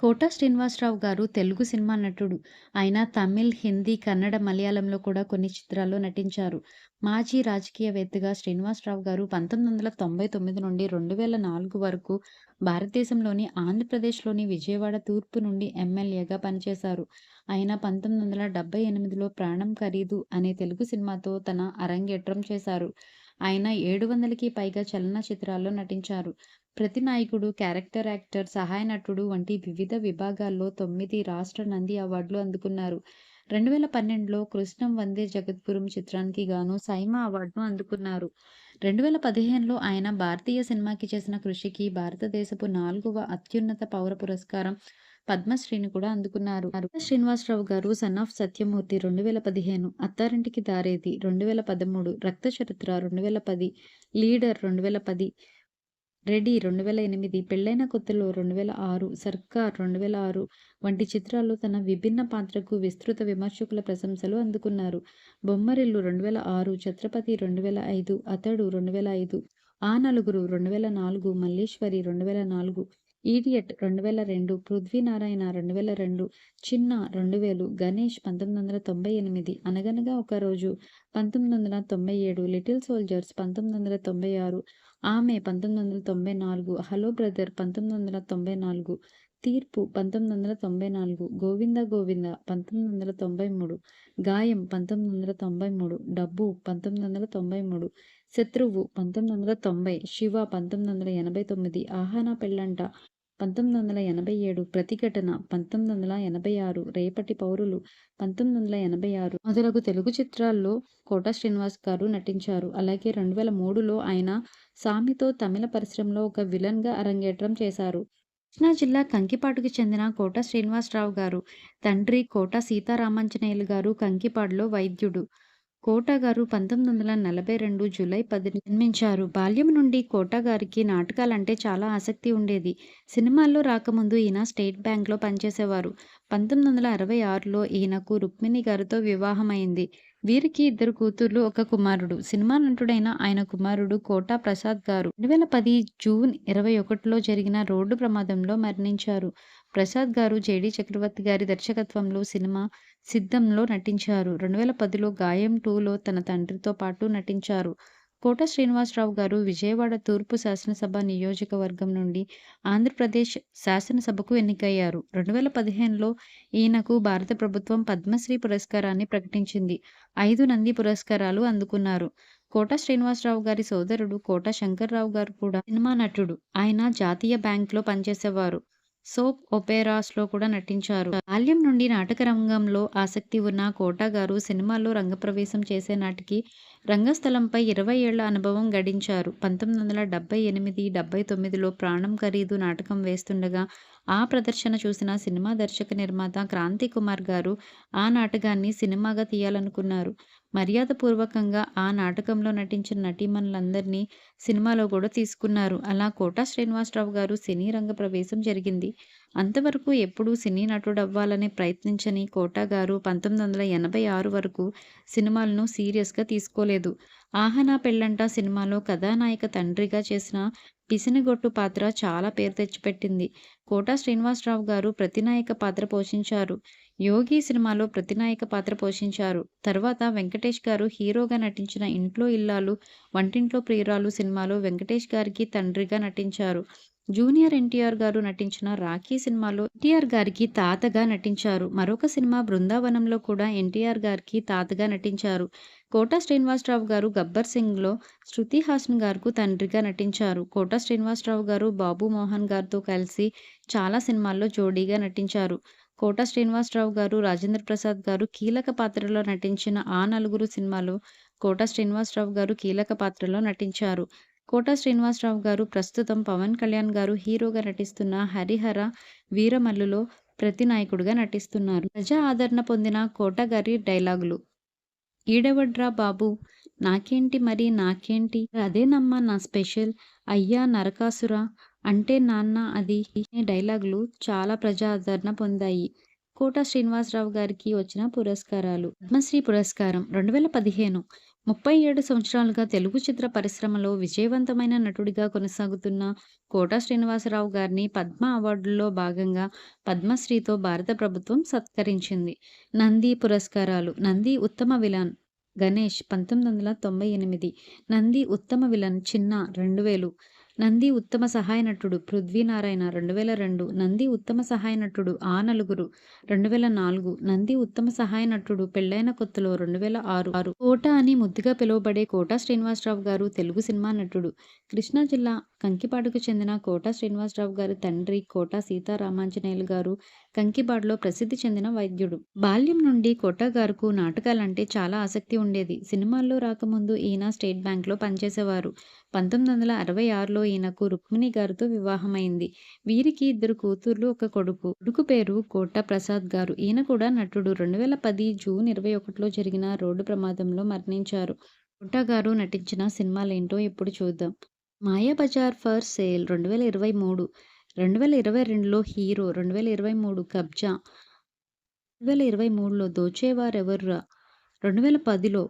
కోట శ్రీనివాసరావు గారు తెలుగు సినిమా నటుడు. ఆయన తమిళ్, హిందీ, కన్నడ, మలయాళంలో కూడా కొన్ని చిత్రాల్లో నటించారు. మాజీ రాజకీయవేత్తగా శ్రీనివాసరావు గారు 1999 నుండి 2004 వరకు భారతదేశంలోని ఆంధ్రప్రదేశ్‌లోని విజయవాడ తూర్పు నుండి ఎమ్మెల్యేగా పనిచేశారు. ఆయన 1978లో 'ప్రాణం ఖరీదు' అనే తెలుగు సినిమాతో తన అరంగేట్రం చేశారు. ఆయన 700కి పైగా చలనచిత్రాల్లో నటించారు. ప్రతి నాయకుడు క్యారెక్టర్ యాక్టర్, సహాయ నటుడు వంటి వివిధ విభాగాల్లో తొమ్మిది రాష్ట్ర నంది అవార్డులు అందుకున్నారు. 2012లో 'కృష్ణం వందే జగద్గురుం' చిత్రానికి గాను సైమా అవార్డును అందుకున్నారు. 2015లో ఆయన భారతీయ సినిమాకి చేసిన కృషికి భారతదేశపు నాలుగవ అత్యున్నత పౌర పురస్కారం పద్మశ్రీని కూడా అందుకున్నారు. శ్రీనివాసరావు గారు 'సన్ ఆఫ్ సత్యమూర్తి' 2015, 'అత్తారింటికి దారేది' రెండు వేల పదమూడు రక్త చరిత్ర రెండు వేల పది 'లీడర్' 2010, రెడీ రెండు వేల ఎనిమిది పెళ్ళైన కొత్తలో రెండు వేల ఆరు సర్కార్ రెండు వేల ఆరు వంటి చిత్రాల్లో తన విభిన్న పాత్రకు విస్తృత విమర్శకుల ప్రశంసలు అందుకున్నారు. బొమ్మరిల్లు రెండు వేల ఆరు ఛత్రపతి రెండు వేల ఐదు అతడు రెండు వేల ఐదు ఆ నలుగురు రెండు వేల నాలుగు మల్లేశ్వరి రెండు వేల నాలుగు ఈడియట్ రెండు వేల రెండు పృథ్వీనారాయణ రెండు వేల రెండు చిన్న రెండు వేలు గణేష్ పంతొమ్మిది వందల తొంభై ఎనిమిది అనగనగా ఒక రోజు పంతొమ్మిది వందల తొంభై ఏడు లిటిల్ సోల్జర్స్ పంతొమ్మిది వందల తొంభై ఆరు ఆమె పంతొమ్మిది వందల తొంభై నాలుగు హలో బ్రదర్ పంతొమ్మిది వందల తొంభై నాలుగు తీర్పు పంతొమ్మిది వందల తొంభై నాలుగు గోవింద గోవింద పంతొమ్మిది వందల తొంభై మూడు గాయం పంతొమ్మిది వందల తొంభై మూడు డబ్బు పంతొమ్మిది వందల తొంభై మూడు శత్రువు పంతొమ్మిది వందల తొంభై శివ పంతొమ్మిది వందల ఎనభై తొమ్మిది ఆహానా పెళ్ళంట పంతొమ్మిది వందల ఎనభై ఏడు 'ప్రతిఘటన' 1986, 'రేపటి పౌరులు' 1986 మొదలగు తెలుగు చిత్రాల్లో కోట శ్రీనివాస్ గారు నటించారు. అలాగే 2003లో ఆయన 'సామి'తో తమిళ పరిశ్రమలో ఒక విలన్‌గా అరంగేట్రం చేశారు. కృష్ణా జిల్లా కంకిపాటుకు చెందిన కోట శ్రీనివాసరావు గారు తండ్రి కోట సీతారామాంజనేయులు గారు కంకిపాడులో వైద్యుడు. కోట గారు 1942 జూలై 10న జన్మించారు. బాల్యం నుండి కోట గారికి నాటకాలంటే చాలా ఆసక్తి ఉండేది. సినిమాల్లో రాకముందు ఈయన స్టేట్ బ్యాంక్‌లో పనిచేసేవారు. 1966లో ఈయనకు రుక్మిణి గారితో వివాహమైంది. వీరికి ఇద్దరు కూతుర్లు, ఒక కుమారుడు. సినిమా నటుడైన ఆయన కుమారుడు కోటా ప్రసాద్ గారు 2010 జూన్ 21లో జరిగిన రోడ్డు ప్రమాదంలో మరణించారు. ప్రసాద్ గారు జె.డి. చక్రవర్తి గారి దర్శకత్వంలో సినిమా 'సిద్ధం'లో నటించారు. 2010లో 'గాయం టూలో తన తండ్రితో పాటు నటించారు. కోట శ్రీనివాసరావు గారు విజయవాడ తూర్పు శాసనసభ నియోజకవర్గం నుండి ఆంధ్రప్రదేశ్ శాసనసభకు ఎన్నికయ్యారు. 2015లో ఈయనకు భారత ప్రభుత్వం పద్మశ్రీ పురస్కారాన్ని ప్రకటించింది. ఐదు నంది పురస్కారాలు అందుకున్నారు. కోట శ్రీనివాసరావు గారి సోదరుడు కోట శంకర్రావు గారు కూడా సినిమా నటుడు. ఆయన జాతీయ బ్యాంక్‌లో పనిచేసేవారు. సోప్ ఒపెరాస్‌లో కూడా నటించారు. బాల్యం నుండి నాటక రంగంలో ఆసక్తి ఉన్న కోట గారు సినిమాల్లో రంగప్రవేశం చేసే నాటికి రంగస్థలంపై 20 ఏళ్ళ అనుభవం గడించారు. 1978, 79లో 'ప్రాణం ఖరీదు' నాటకం వేస్తుండగా ఆ ప్రదర్శన చూసిన సినిమా దర్శక నిర్మాత క్రాంతి కుమార్ గారు ఆ నాటకాన్ని సినిమాగా తీయాలనుకున్నారు. మర్యాదపూర్వకంగా ఆ నాటకంలో నటించిన నటీమణులందరినీ సినిమాలో కూడా తీసుకున్నారు. అలా కోటా శ్రీనివాసరావు గారు సినీ రంగ ప్రవేశం జరిగింది. అంతవరకు ఎప్పుడూ సినీ నటుడవ్వాలని ప్రయత్నించని కోటా గారు 1986 వరకు సినిమాలను సీరియస్‌గా తీసుకోలేదు. ఆహనా పెళ్ళంట సినిమాలో కథానాయక తండ్రిగా చేసిన పిసినిగొట్టు పాత్ర చాలా పేరు తెచ్చిపెట్టింది. కోటా శ్రీనివాసరావు గారు ప్రతినాయక పాత్ర పోషించారు. 'యోగి' సినిమాలో ప్రతినాయక పాత్ర పోషించారు. తర్వాత వెంకటేష్ గారు హీరోగా నటించిన 'ఇంట్లో ఇల్లాలు', 'వంటింట్లో ప్రియురాలు' సినిమాలో వెంకటేష్ గారికి తండ్రిగా నటించారు. జూనియర్ ఎన్టీఆర్ గారు నటించిన 'రాఖీ' సినిమాలో ఎన్టీఆర్ గారికి తాతగా నటించారు. మరొక సినిమా 'బృందావనం'లో కూడా ఎన్టీఆర్ గారికి తాతగా నటించారు. కోటా శ్రీనివాసరావు గారు 'గబ్బర్ సింగ్'లో శృతి హాసన్ గారుకు తండ్రిగా నటించారు. కోటా శ్రీనివాసరావు గారు బాబు మోహన్ గారితో కలిసి చాలా సినిమాల్లో జోడీగా నటించారు. కోట శ్రీనివాసరావు గారు, రాజేంద్ర ప్రసాద్ గారు కీలక పాత్రలో నటించిన 'ఆ నలుగురు' సినిమాలో కోట శ్రీనివాసరావు గారు కీలక పాత్రలో నటించారు. కోట శ్రీనివాసరావు గారు ప్రస్తుతం పవన్ కళ్యాణ్ గారు హీరోగా నటిస్తున్న 'హరిహర వీరమల్లు'లో ప్రతినాయకుడిగా నటిస్తున్నారు. ప్రజా ఆదరణ పొందిన కోట గారి డైలాగులు 'ఈడెవడ్రా బాబూ నాకేంటి మరి నాకేంటి అదేనమ్మా నా స్పెషల్ అయ్యా నరకాసుర అంటే నాన్న అది' డైలాగులు చాలా ప్రజా ఆదరణ పొందాయి. కోట శ్రీనివాసరావు గారికి వచ్చిన పురస్కారాలు పద్మశ్రీ పురస్కారం 2015 ముప్పై ఏడు సంవత్సరాలుగా తెలుగు చిత్ర పరిశ్రమలో విజయవంతమైన నటుడిగా కొనసాగుతున్న కోట శ్రీనివాసరావు గారిని పద్మ అవార్డుల్లో భాగంగా పద్మశ్రీతో భారత ప్రభుత్వం సత్కరించింది. నంది పురస్కారాలు నంది ఉత్తమ విలన్ గణేష్ పంతొమ్మిది వందల తొంభై ఎనిమిది నంది ఉత్తమ విలన్ చిన్న రెండు వేలు నంది ఉత్తమ సహాయ నటుడు పృథ్వీనారాయణ రెండు వేల రెండు. నంది ఉత్తమ సహాయ నటుడు ఆ నలుగురు. రెండు వేల నాలుగు. నంది ఉత్తమ సహాయ నటుడు పెళ్ళైన కొత్తలో రెండు వేల ఆరు. ఆరు. కోట అని ముద్దుగా పిలువబడే కోట శ్రీనివాసరావు గారు తెలుగు సినిమా నటుడు. కృష్ణా జిల్లా కంకిపాడుకు చెందిన కోట శ్రీనివాసరావు గారి తండ్రి కోట సీతారామాంజనేయులు గారు కంకిపాడులో ప్రసిద్ధి చెందిన వైద్యుడు. బాల్యం నుండి కోట గారుకు నాటకాలంటే చాలా ఆసక్తి ఉండేది. సినిమాల్లో రాకముందు ఈయన స్టేట్ బ్యాంక్లో పనిచేసేవారు. పంతొమ్మిది వందల అరవై ఆరులో ఈయనకు రుక్మిణి గారితో వివాహమైంది. వీరికి ఇద్దరు కూతుర్లు ఒక కొడుకు. కొడుకు పేరు కోట ప్రసాద్ గారు. ఈయన కూడా నటుడు. రెండు వేల పది జూన్ ఇరవై ఒకటిలో జరిగిన రోడ్డు ప్రమాదంలో మరణించారు. కోట గారు నటించిన సినిమాలేంటో ఇప్పుడు చూద్దాం. మాయాబజార్ ఫర్ సేల్ రెండు వేల ఇరవై మూడు. రెండు వేల ఇరవై రెండులో హీరో రెండు వేల ఇరవై మూడు కబ్జా. రెండు వేల ఇరవై మూడులో దోచేవారెవర్రా? రెండు వేల పదిలో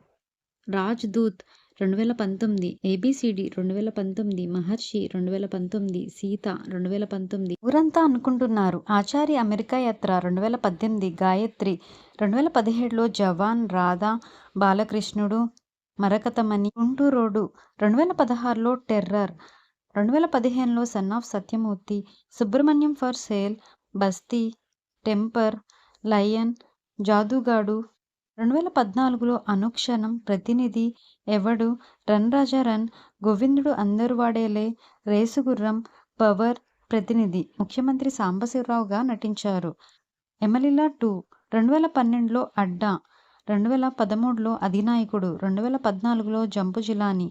రాజ్ దూత్ రెండు వేల పంతొమ్మిది ఏబిసిడి రెండు వేల పంతొమ్మిది మహర్షి రెండు వేల పంతొమ్మిది సీత రెండు వేల పంతొమ్మిది. ఊరంతా అనుకుంటున్నారు. ఆచార్య అమెరికా యాత్ర రెండు వేల పద్దెనిమిది గాయత్రి రెండు వేల పదిహేడులో జవాన్ రాధా బాలకృష్ణుడు మరకతమణి గుంటూరోడు రెండు వేల పదహారులో టెర్రర్ రెండు వేల పదిహేనులో son of Sathyamurthy Subramanyam for sale Basthi temper lion Jadugadu రెండు వేల పద్నాలుగులో అనుక్షణం ప్రతినిధి ఎవడు? రన్ రాజా రన్. గోవిందుడు అందరు వాడేలే. రేసుగుర్రం పవర్ ప్రతినిధి. ముఖ్యమంత్రి సాంబశివరావుగా నటించారు. ఎమలిలా టూ. రెండు వేల పన్నెండులో అడ్డా. రెండు వేల పదమూడులో అధినాయకుడు. రెండు వేల పద్నాలుగులో జంపు జిలాని.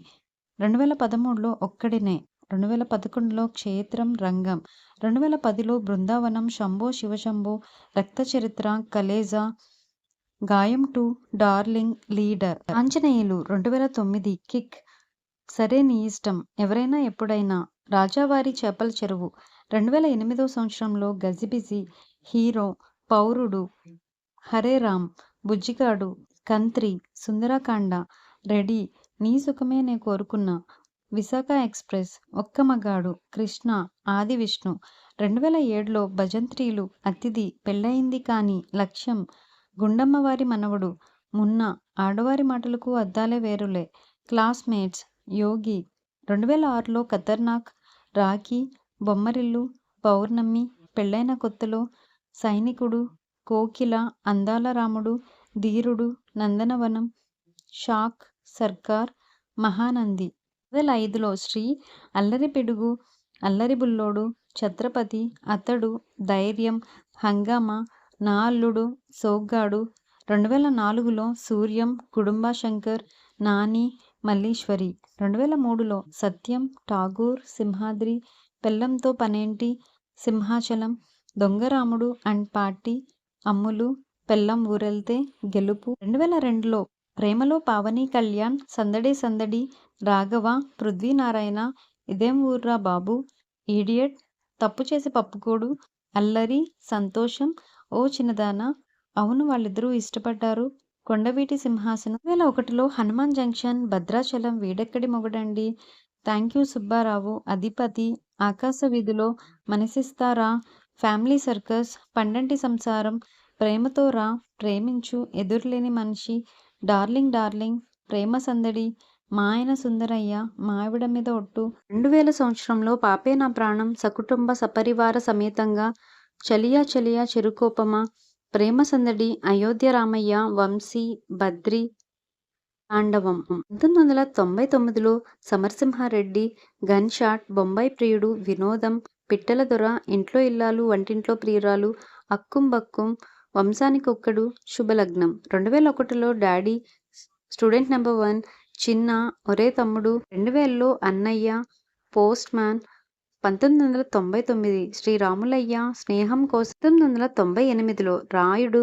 రెండు వేల పదమూడులో ఒక్కడినే. రెండు వేల పదకొండులో క్షేత్రం రంగం. రెండు వేల పదిలో బృందావనం శంభో శివశంభో రక్త చరిత్ర కలేజా గాయం టు డార్లింగ్ లీడర్. ఆంజనేయులు రెండు వేల తొమ్మిది కిక్ సరే నీ ఇష్టం. ఎవరైనా ఎప్పుడైనా రాజావారి చేపల చెరువు రెండు వేల ఎనిమిదో సంవత్సరంలో గజిబిజి హీరో పౌరుడు హరే రామ్ బుజ్జిగాడు కంత్రి సుందరకాండ రెడీ నీ సుఖమే నే కోరుకున్నా విశాఖ ఎక్స్ప్రెస్ ఒక్క మగాడు కృష్ణ ఆది విష్ణు. రెండు వేల ఏడులో భజంత్రీలు అతిథి పెళ్ళయింది కానీ లక్ష్యం గుండమ్మవారి మనవడు. మున్న ఆడవారి మాటలకు అద్దాలే వేరులే. క్లాస్మేట్స్ యోగి రెండు వేల ఆరులో ఖతర్నాక్ రాఖీ బొమ్మరిల్లు పౌర్ణమి పెళ్ళైన కొత్తలో సైనికుడు కోకిల అందాల రాముడు ధీరుడు నందనవనం షాక్ సర్కార్ మహానంది. వేల ఐదులో శ్రీ అల్లరి పిడుగు అల్లరి బుల్లోడు ఛత్రపతి అతడు ధైర్యం హంగామా నా అల్లుడు సోగ్గాడు. రెండు వేల నాలుగులో సూర్యం కుటుంబ శంకర్ నాని మల్లీశ్వరి. రెండు వేల మూడులో సత్యం ఠాగూర్ సింహాద్రి పెళ్ళంతో పనేంటి సింహాచలం దొంగరాముడు అండ్ పార్టీ అమ్ములు పెళ్ళం ఊరెళ్తే గెలుపు. రెండు వేల రెండులో ప్రేమలో పావని కళ్యాణ్ సందడి సందడి రాఘవ పృథ్వీనారాయణ ఇదేం ఊర్రా బాబు ఈడియట్ తప్పు చేసి పప్పుకోడు అల్లరి సంతోషం ఓ చిన్నదానా అవును వాళ్ళిద్దరూ ఇష్టపడ్డారు. కొండవీటి సింహాసనం వేల ఒకటిలో Hanuman junction Bhadrachalam Veedekkadi Mogudandi? Thank you Subbarao Adhipathi Akasa Veedhilo మనసిస్తారా? Family circus పండంటి సంసారం ప్రేమతో రా ప్రేమించు ఎదురులేని మనిషి డార్లింగ్ డార్లింగ్ ప్రేమ సందడి మా ఆయన సుందరయ్య మావిడ మీద ఒట్టు. రెండు వేల సంవత్సరంలో పాపే నా ప్రాణం సకుటుంబ సపరివార సమేతంగా చలియా చలియా చెరుకోపమా? ప్రేమ సందడి అయోధ్య రామయ్య వంశీ బద్రి తాండవం. పంతొమ్మిది వందల తొంభై తొమ్మిదిలో సమరసింహారెడ్డి గన్ షాట్ బొంబాయి ప్రియుడు వినోదం పిట్టల దొర ఇంట్లో ఇల్లాలు వంటింట్లో ప్రియురాలు అక్కుం బక్కుం వంశానికొక్కడు శుభలగ్నం. రెండు వేల ఒకటిలో డాడీ స్టూడెంట్ నెంబర్ వన్ చిన్న ఒరే తమ్ముడు. రెండు వేలలో అన్నయ్య పోస్ట్ మ్యాన్ పంతొమ్మిది వందల తొంభై తొమ్మిది శ్రీరాములయ్య స్నేహం కోసం పంతొమ్మిది వందల తొంభై ఎనిమిదిలో రాయుడు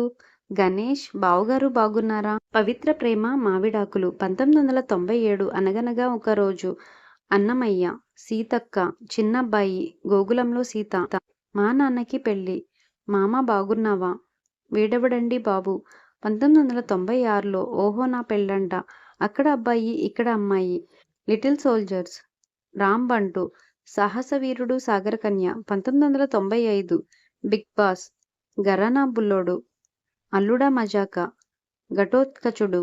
గణేష్ బావుగారు బాగున్నారా? పవిత్ర ప్రేమ మావిడాకులు. పంతొమ్మిది వందల తొంభై ఏడు అనగనగా ఒక రోజు అన్నమయ్య సీతక్క చిన్నబ్బాయి గోకులంలో సీత మా నాన్నకి పెళ్ళి. మామ బాగున్నావా? వేడవడండి బాబు? పంతొమ్మిది వందల తొంభై ఆరులో ఓహో నా పెళ్ళంట. అక్కడ అబ్బాయి ఇక్కడ అమ్మాయి. Little soldiers. రామ్ బంటు సాహస వీరుడు సాగర కన్య పంతొమ్మిది వందల తొంభై ఐదు బిగ్ బాస్ గరానా బుల్లోడు అల్లుడా మజాక ఘటోత్కచుడు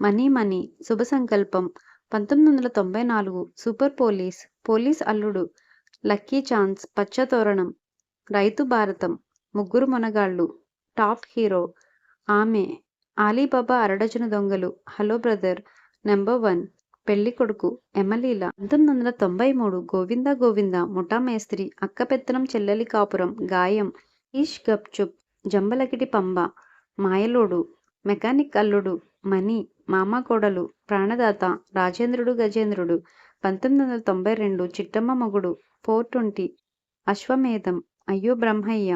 మనీ మనీ శుభ సంకల్పం పంతొమ్మిది వందల తొంభై నాలుగు super police police Alludu lucky chance Pachhathoranam Raithu Bharatham Mugguru Monagallu top hero Aame Alibaba Aradajanu Dongalu hello brother number one. పెళ్ళి కొడుకు ఎమలీల పంతొమ్మిది వందల తొంభై మూడు గోవింద గోవింద ముఠా మేస్త్రి చెల్లెలి కాపురం గాయం ఈష్ గప్చుప్ జంబలకిటి పంబ మాయలోడు మెకానిక్ అల్లుడు మణి మామ కోడలు ప్రాణదాత రాజేంద్రుడు గజేంద్రుడు పంతొమ్మిది వందల తొంభై రెండు చిట్టమ్మ మొగుడు ఫోర్ ట్వంటీ అశ్వమేధం అయ్యో బ్రహ్మయ్య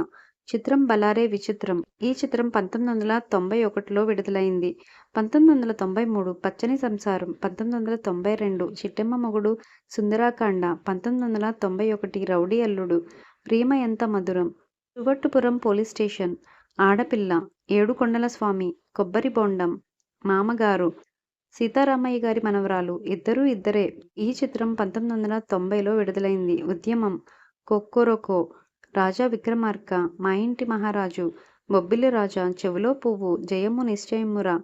చిత్రం బలారే విచిత్రం. ఈ చిత్రం పంతొమ్మిది వందల తొంభై ఒకటిలో విడుదలైంది. పంతొమ్మిది వందల తొంభై మూడు పచ్చని సంసారం పంతొమ్మిది వందల తొంభై రెండు చిట్టమ్మ మొగుడు సుందరాకాండ పంతొమ్మిది వందల తొంభై ఒకటి రౌడీ అల్లుడు ప్రేమ ఎంత మధురం. చుగట్టుపురం పోలీస్ స్టేషన్ ఆడపిల్ల ఏడుకొండల స్వామి కొబ్బరి బొండం మామగారు సీతారామయ్య గారి మనవరాలు ఇద్దరూ ఇద్దరే. ఈ చిత్రం పంతొమ్మిది వందల తొంభైలో విడుదలైంది. ఉద్యమం కొక్కొరొకో రాజా విక్రమార్క మా ఇంటి మహారాజు బొబ్బిలి రాజా చెవిలో పువ్వు జయము నిశ్చయమురా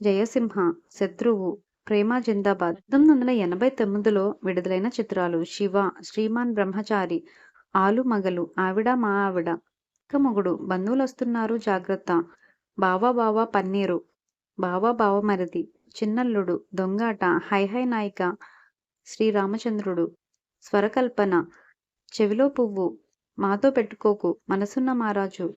జయసింహ శత్రువు ప్రేమ జిందాబాద్. పంతొమ్మిది వందల ఎనభై తొమ్మిదిలో విడుదలైన చిత్రాలు శివ శ్రీమాన్ బ్రహ్మచారి ఆలు మగలు ఆవిడ మా ఆవిడ. మొగుడు బంధువులు వస్తున్నారు జాగ్రత్త. బావా బావా పన్నీరు బావా బావ మరిది చిన్నల్లుడు దొంగాట హై హై నాయిక శ్రీరామచంద్రుడు. స్వరకల్పన చెవిలో పువ్వు మాతో పెట్టుకోకు మనసున్న మారాజు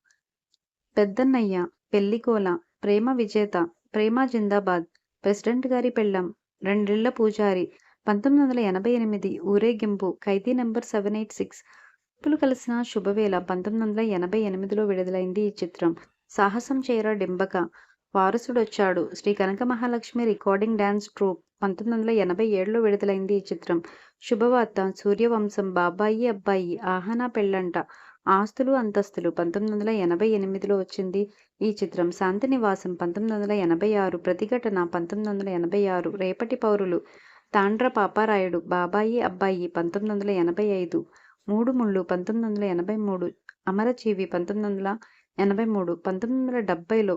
పెద్దన్నయ్య పెళ్ళికోల ప్రేమ విజేత ప్రేమ జిందాబాద్. ప్రెసిడెంట్ గారి పెళ్ళం రెండిళ్ళ పూజారి. పంతొమ్మిది వందల ఎనభై ఎనిమిది Ooregimpu Khaidi number seven eight six. పులు కలిసిన శుభవేళ పంతొమ్మిది వందల ఎనభై ఎనిమిదిలో విడుదలైంది ఈ చిత్రం. Sahasam Chera Dimbaka? Varasudochadu. Sri Kanaka Mahalakshmi recording dance troupe. పంతొమ్మిది వందల ఎనభై ఏడులో విడుదలైంది ఈ చిత్రం. శుభవార్త సూర్యవంశం బాబాయి అబ్బాయి ఆహనా పెళ్ళంట ఆస్తులు అంతస్తులు. పంతొమ్మిది వందల ఎనభై ఎనిమిదిలో వచ్చింది ఈ చిత్రం. శాంతి నివాసం పంతొమ్మిది వందల ఎనభై ఆరు. ప్రతిఘటన పంతొమ్మిది వందల ఎనభై ఆరు. రేపటి పౌరులు తాండ్ర పాపారాయుడు బాబాయి అబ్బాయి పంతొమ్మిది వందల ఎనభై ఐదు. మూడు ముళ్ళు పంతొమ్మిది వందల ఎనభై మూడు. అమరజీవి పంతొమ్మిది వందల ఎనభై మూడు. పంతొమ్మిది వందల డెబ్బైలో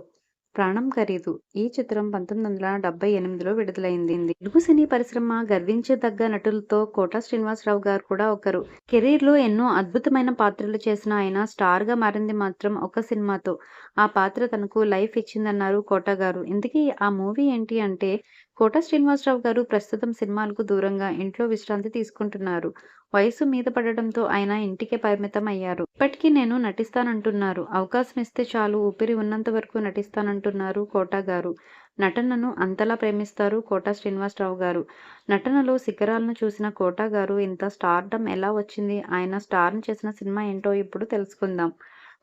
ప్రాణం ఖరీదు. ఈ చిత్రం పంతొమ్మిది వందల డెబ్బై ఎనిమిదిలో విడుదలైంది. తెలుగు సినీ పరిశ్రమ గర్వించదగ్గ నటులతో కోట శ్రీనివాసరావు గారు కూడా ఒకరు. కెరీర్లో ఎన్నో అద్భుతమైన పాత్రలు చేసిన ఆయన స్టార్గా మారింది మాత్రం ఒక సినిమాతో. ఆ పాత్ర తనకు లైఫ్ ఇచ్చిందన్నారు కోట గారు. ఇందుకే ఆ మూవీ ఏంటి అంటే కోట శ్రీనివాసరావు గారు ప్రస్తుతం సినిమాలకు దూరంగా ఇంట్లో విశ్రాంతి తీసుకుంటున్నారు. వయసు మీద పడడంతో ఆయన ఇంటికే పరిమితం అయ్యారు ఇప్పటికీ నేను నటిస్తానంటున్నారు. అవకాశం ఇస్తే చాలు ఊపిరి ఉన్నంత వరకు నటిస్తానంటున్నారు కోటా గారు. నటనను అంతలా ప్రేమిస్తారు కోటా శ్రీనివాసరావు గారు. నటనలో శిఖరాలను చూసిన కోటా గారు ఇంత స్టార్డమ్ ఎలా వచ్చింది? ఆయన స్టార్ను చేసిన సినిమా ఏంటో ఇప్పుడు తెలుసుకుందాం.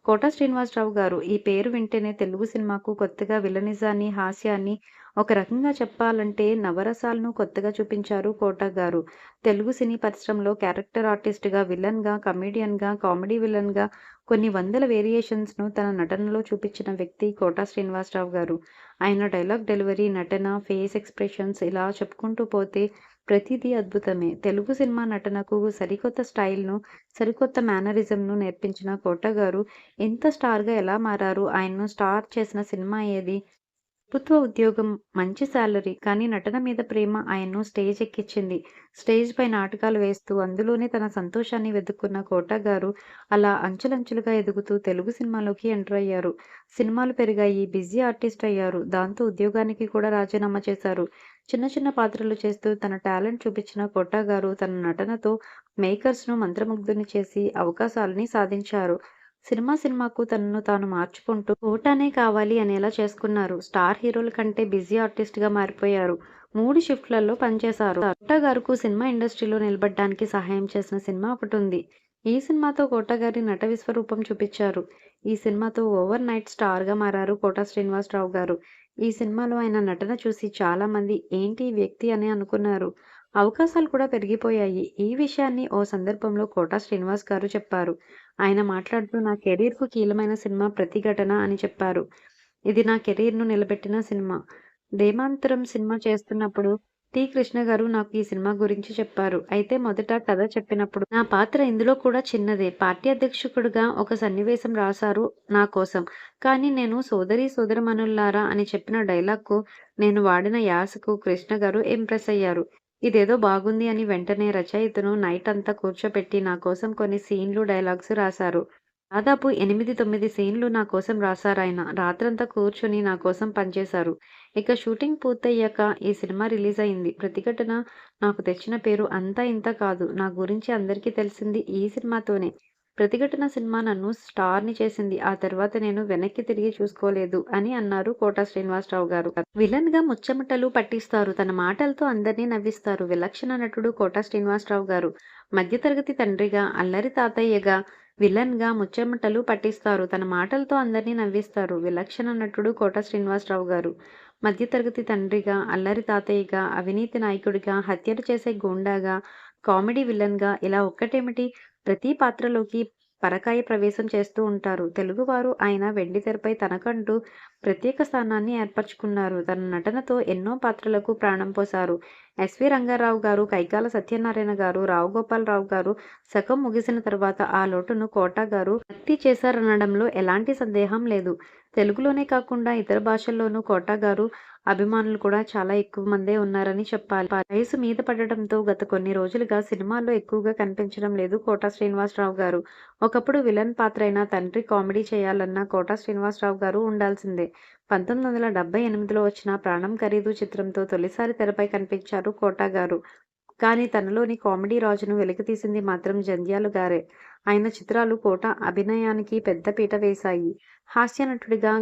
కోట శ్రీనివాసరావు గారు ఈ పేరు వింటేనే తెలుగు సినిమాకు కొత్తగా విలనిజాన్ని హాస్యాన్ని ఒక రకంగా చెప్పాలంటే నవరసాలను కొత్తగా చూపించారు కోట గారు. తెలుగు సినీ పరిశ్రమలో క్యారెక్టర్ ఆర్టిస్ట్గా విలన్గా కమెడియన్గా కామెడీ విలన్గా కొన్ని వందల వేరియేషన్స్ను తన నటనలో చూపించిన వ్యక్తి కోట శ్రీనివాసరావు గారు. ఆయన డైలాగ్ డెలివరీ నటన ఫేస్ ఎక్స్ప్రెషన్స్ ఇలా చెప్పుకుంటూ పోతే ప్రతిదీ అద్భుతమే. తెలుగు సినిమా నటనకు సరికొత్త స్టైల్ను సరికొత్త మేనరిజంను నేర్పించిన కోట గారు ఎంత స్టార్గా ఎలా మారారు? ఆయన్ను స్టార్ చేసిన సినిమా ఏది? ప్రభుత్వ ఉద్యోగం మంచి శాలరీ కానీ నటన మీద ప్రేమ ఆయన్ను స్టేజ్ ఎక్కించింది. స్టేజ్ పై నాటకాలు వేస్తూ అందులోనే తన సంతోషాన్ని వెతుక్కున్న కోటా గారు అలా అంచులంచులుగా ఎదుగుతూ తెలుగు సినిమాలోకి ఎంటర్ అయ్యారు. సినిమాలు పెరిగాయి బిజీ ఆర్టిస్ట్ అయ్యారు దాంతో ఉద్యోగానికి కూడా రాజీనామా చేశారు. చిన్న చిన్న పాత్రలు చేస్తూ తన టాలెంట్ చూపించిన కోటా గారు తన నటనతో మేకర్స్ను మంత్రముగ్ధుని చేసి అవకాశాలని సాధించారు. సినిమా సినిమాకు తనను తాను మార్చుకుంటూ కోటానే కావాలి అనేలా చేసుకున్నారు. స్టార్ హీరోల కంటే బిజీ ఆర్టిస్ట్గా మారిపోయారు. మూడు షిఫ్ట్లలో పనిచేశారు. కోటా గారుకు సినిమా ఇండస్ట్రీలో నిలబడడానికి సహాయం చేసిన సినిమా ఒకటి ఉంది. ఈ సినిమాతో కోట గారి నట విశ్వరూపం చూపించారు. ఈ సినిమాతో ఓవర్ నైట్ స్టార్గా మారారు కోట శ్రీనివాసరావు గారు. ఈ సినిమాలో ఆయన నటన చూసి చాలా మంది ఏంటి ఈ వ్యక్తి అని అనుకున్నారు. అవకాశాలు కూడా పెరిగిపోయాయి. ఈ విషయాన్ని ఓ సందర్భంలో కోట శ్రీనివాస్ గారు చెప్పారు. ఆయన మాట్లాడుతూ నా కెరీర్కు కీలమైన సినిమా ప్రతిఘటన అని చెప్పారు ఇది నా కెరీర్ను నిలబెట్టిన సినిమా దేమాంతరం సినిమా చేస్తున్నప్పుడు టి. కృష్ణ గారు నాకు ఈ సినిమా గురించి చెప్పారు. అయితే మొదట కథ చెప్పినప్పుడు నా పాత్ర ఇందులో కూడా చిన్నదే. పార్టీ అధ్యక్షుడిగా ఒక సన్నివేశం రాశారు నా కోసం. కానీ నేను సోదరి సోదరమనుల్లారా అని చెప్పిన డైలాగ్‌కు, నేను వాడిన యాసకు కృష్ణ గారు ఇంప్రెస్ అయ్యారు. ఇదేదో బాగుంది అని వెంటనే రచయితను నైట్ అంతా కూర్చోపెట్టి నా కోసం కొన్ని సీన్లు, డైలాగ్స్ రాశారు. దాదాపు 8, 9 సీన్లు నా కోసం రాశారాయన. రాత్రంతా కూర్చొని నా కోసం పనిచేశారు. ఇక షూటింగ్ పూర్తయ్యాక ఈ సినిమా రిలీజ్ అయింది 'ప్రతిఘటన' నాకు తెచ్చిన పేరు అంతా ఇంత కాదు. నా గురించి అందరికీ తెలిసింది ఈ సినిమాతోనే. 'ప్రతిఘటన' సినిమా నన్ను స్టార్‌ని చేసింది. ఆ తర్వాత నేను వెనక్కి తిరిగి చూసుకోలేదు అని అన్నారు కోట శ్రీనివాసరావు గారు. విలన్‌గా ముచ్చమటలు పట్టిస్తారు. తన మాటలతో అందరినీ నవ్విస్తారు. విలక్షణ నటుడు కోట శ్రీనివాసరావు గారు. మధ్యతరగతి తండ్రిగా, అల్లరి తాతయ్యగా, విలన్‌గా ముచ్చమటలు పట్టిస్తారు. తన మాటలతో అందరినీ నవ్విస్తారు. విలక్షణ నటుడు కోట శ్రీనివాసరావు గారు. మధ్యతరగతి తండ్రిగా, అల్లరి తాతయ్యగా, అవినీతి నాయకుడిగా, హత్యలు చేసే గూండాగా, కామెడీ విలన్‌గా ఇలా ఒక్కటేమిటి ప్రతి పాత్రలోకి పరకాయ ప్రవేశం చేస్తూ ఉంటారు. తెలుగువారు ఆయన వెండితెరపై తనకంటూ ప్రత్యేక స్థానాన్ని ఏర్పరచుకున్నారు. తన నటనతో ఎన్నో పాత్రలకు ప్రాణం పోశారు. ఎస్వి రంగారావు గారు, కైకాల సత్యనారాయణ గారు, రావు గోపాలరావు గారు సగం ముగిసిన తర్వాత ఆ లోటును కోట గారు భర్తీ చేశారనడంలో ఎలాంటి సందేహం లేదు. తెలుగులోనే కాకుండా ఇతర భాషల్లోనూ కోటా గారు అభిమానులు కూడా చాలా ఎక్కువ మందే ఉన్నారని చెప్పాలి. వయసు మీద పడటంతో గత కొన్ని రోజులుగా సినిమాల్లో ఎక్కువగా కనిపించడం లేదు కోటా శ్రీనివాసరావు గారు. ఒకప్పుడు విలన్ పాత్రైనా తండ్రి కామెడీ చేయాలన్నా కోటా శ్రీనివాసరావు గారు ఉండాల్సిందే. 1978లో వచ్చిన 'ప్రాణం ఖరీదు' చిత్రంతో తొలిసారి తెరపై కనిపించారు కోటా గారు. కానీ తనలోని కామెడీ రాజును వెలికితీసింది మాత్రం జంధ్యాల గారే. ఆయన చిత్రాలు కోట అభినయానికి పెద్ద పీట వేశాయి. హాస్య నటుడిగా,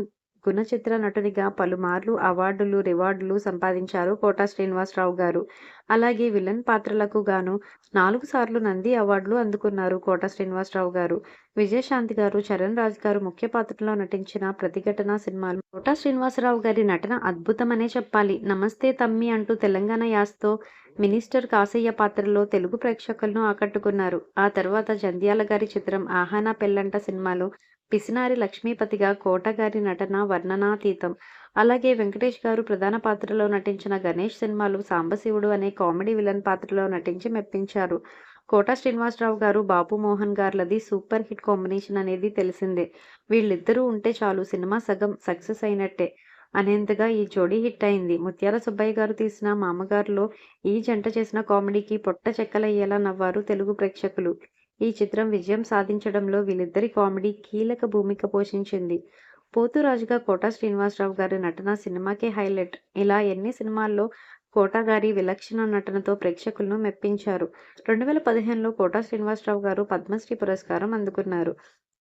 గుణచిత్ర నటునిగా పలుమార్లు అవార్డులు, రివార్డులు సంపాదించారు కోట శ్రీనివాసరావు గారు. అలాగే విలన్ పాత్రలకు గాను నాలుగు సార్లు నంది అవార్డులు అందుకున్నారు కోట శ్రీనివాసరావు గారు. విజయశాంతి గారు, చరణ్ రాజ్ గారు ముఖ్య పాత్రలో నటించిన 'ప్రతిఘటన' సినిమాలు కోట శ్రీనివాసరావు గారి నటన అద్భుతమనే చెప్పాలి. 'నమస్తే తమ్మి అంటూ తెలంగాణ యాస్తో మినిస్టర్ కాసయ్య పాత్రలో తెలుగు ప్రేక్షకులను ఆకట్టుకున్నారు. ఆ తర్వాత జంధ్యాల గారి చిత్రం ఆహానా పెళ్ళంట' సినిమాలో పిసినారి లక్ష్మీపతిగా కోట గారి నటన వర్ణనాతీతం. అలాగే వెంకటేష్ గారు ప్రధాన పాత్రలో నటించిన 'గణేష్' సినిమాలు సాంబశివుడు అనే కామెడీ విలన్ పాత్రలో నటించి మెప్పించారు. కోట శ్రీనివాసరావు గారు, బాబు మోహన్ గార్లది సూపర్ హిట్ కాంబినేషన్ అనేది తెలిసిందే. వీళ్ళిద్దరూ ఉంటే చాలు సినిమా సగం సక్సెస్ అయినట్టే అనేంతగా ఈ జోడీ హిట్ అయింది. ముత్యాల సుబ్బయ్య గారు తీసిన 'మామగారు'లో ఈ జంట చేసిన కామెడీకి పొట్ట చెక్కలయ్యేలా నవ్వారు తెలుగు ప్రేక్షకులు. ఈ చిత్రం విజయం సాధించడంలో వీళ్ళిద్దరి కామెడీ కీలక భూమిక పోషించింది. పోతురాజుగా కోట శ్రీనివాసరావు గారి నటన సినిమాకే హైలైట్. ఇలా ఎన్ని సినిమాల్లో కోట గారి విలక్షణ నటనతో ప్రేక్షకులను మెప్పించారు. 2015లో కోట శ్రీనివాసరావు గారు పద్మశ్రీ పురస్కారం అందుకున్నారు.